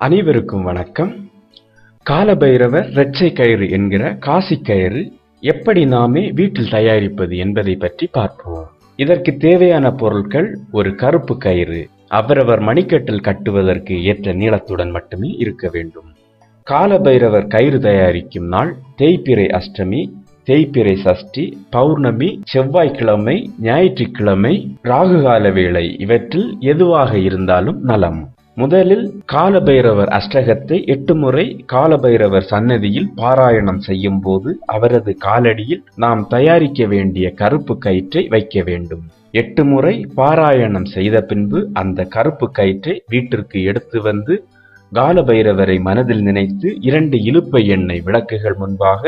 அனைவருக்கும் வணக்கம். காலபைரவர் இரட்சை கயிறு என்கிற காசி கயிறு எப்படி நாமே வீட்டில் தயாரிப்பது என்பதை பற்றி பார்ப்போம். இதற்கு தேவையான பொருட்கள் ஒரு கருப்பு கயிறு. அவரவர் மணிக்கட்டில் கட்டுவதற்கு ஏற்ற நீளத்துடன் மட்டுமே இருக்க வேண்டும். காலபைரவர் கயிறு தயாரிக்கும் நாள் தேய்பிறை அஷ்டமி தேய்பிறை சஷ்டி பௌர்ணமி செவ்வாய்க்கிழமை ஞாயிற்றுக்கிழமை ராகுகால வேளை இவற்றில் எதுவாக இருந்தாலும் நலம். முதலில் காலபைரவர் அஷ்டகத்தை எட்டு முறை காலபைரவர் சன்னதியில் பாராயணம் செய்யும் போது அவரது காலடியில் நாம் தயாரிக்க வேண்டிய கருப்பு கயிற்றை வைக்க வேண்டும். எட்டு முறை பாராயணம் செய்த பின்பு அந்த கருப்பு கயிற்றை வீட்டிற்கு எடுத்து வந்து காலபைரவரை மனதில் நினைத்து இரண்டு இழுப்பை எண்ணெய் விளக்குகள் முன்பாக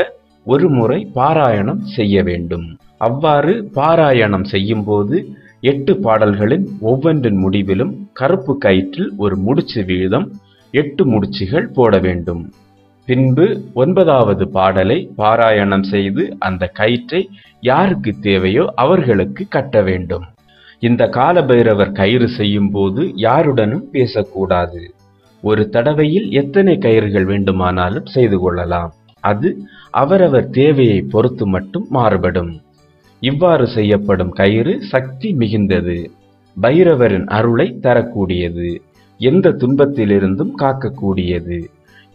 ஒரு முறை பாராயணம் செய்ய வேண்டும். அவ்வாறு பாராயணம் செய்யும் போது எட்டு பாடல்களின் ஒவ்வொன்றின் முடிவிலும் கருப்பு கயிற்றில் ஒரு முடிச்சு வீதம் எட்டு முடிச்சுகள் போட வேண்டும். பின்பு ஒன்பதாவது பாடலை பாராயணம் செய்து அந்த கயிற்றை யாருக்கு தேவையோ அவர்களுக்கு கட்ட வேண்டும். இந்த காலபைரவர் கயிறு செய்யும் போது யாருடனும் பேசக்கூடாது. ஒரு தடவையில் எத்தனை கயிறுகள் வேண்டுமானாலும் செய்து கொள்ளலாம். அது அவரவர் தேவையை பொறுத்து மட்டும் மாறுபடும். இவ்வாறு செய்யப்படும் கயிறு சக்தி மிகுந்தது. பைரவரின் அருளை தரக்கூடியது. எந்த துன்பத்திலிருந்தும் காக்கக்கூடியது.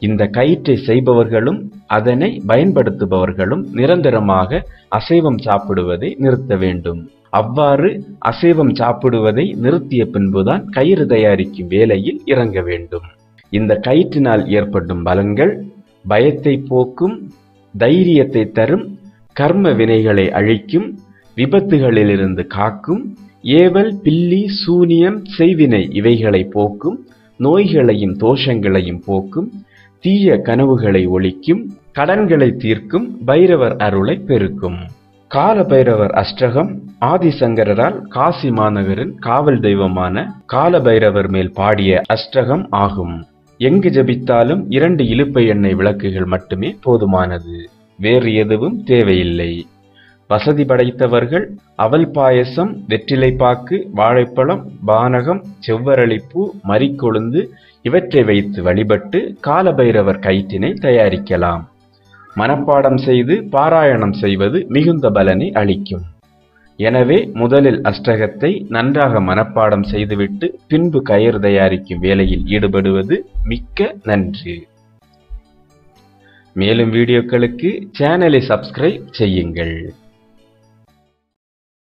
இந்த கயிற்றை செய்பவர்களும் அதனை பயன்படுத்துபவர்களும் நிரந்தரமாக அசைவம் சாப்பிடுவதை நிறுத்த வேண்டும். அவ்வாறு அசைவம் சாப்பிடுவதை நிறுத்திய பின்புதான் கயிறு தயாரிக்கும் வேலையில் இறங்க வேண்டும். இந்த கயிற்றினால் ஏற்படும் பலன்கள் பயத்தை போக்கும் தைரியத்தை தரும் கர்ம வினைகளை அழிக்கும் விபத்துகளிலிருந்து காக்கும் ஏவல் பில்லி சூனியம் செய்வினை இவைகளை போக்கும் நோய்களையும் தோஷங்களையும் போக்கும் தீய கனவுகளை ஒழிக்கும் கடன்களை தீர்க்கும் பைரவர் அருளை பெருக்கும். கால பைரவர் அஷ்டகம் ஆதிசங்கரால் காசி மாநகரின் காவல் தெய்வமான கால பைரவர் மேல் பாடிய அஷ்டகம் ஆகும். எங்கு ஜபித்தாலும் இரண்டு இழுப்பை எண்ணெய் விளக்குகள் மட்டுமே போதுமானது. வேறு எதுவும் தேவையில்லை. வசதி படைத்தவர்கள் அவல் பாயசம் வெற்றிலைப்பாக்கு வாழைப்பழம் பானகம் செவ்வரளிப்பூ மறிக்கொழுந்து இவற்றை வைத்து வழிபட்டு காலபைரவர் கயிற்றினை தயாரிக்கலாம். மனப்பாடம் செய்து பாராயணம் செய்வது மிகுந்த பலனை அளிக்கும். எனவே முதலில் அஷ்டகத்தை நன்றாக மனப்பாடம் செய்துவிட்டு பின்பு கயிறு தயாரிக்கும் வேலையில் ஈடுபடுவது மிக்க நன்றி. மேலும் வீடியோக்களுக்கு சேனலை சப்ஸ்கிரைப் செய்யுங்கள்.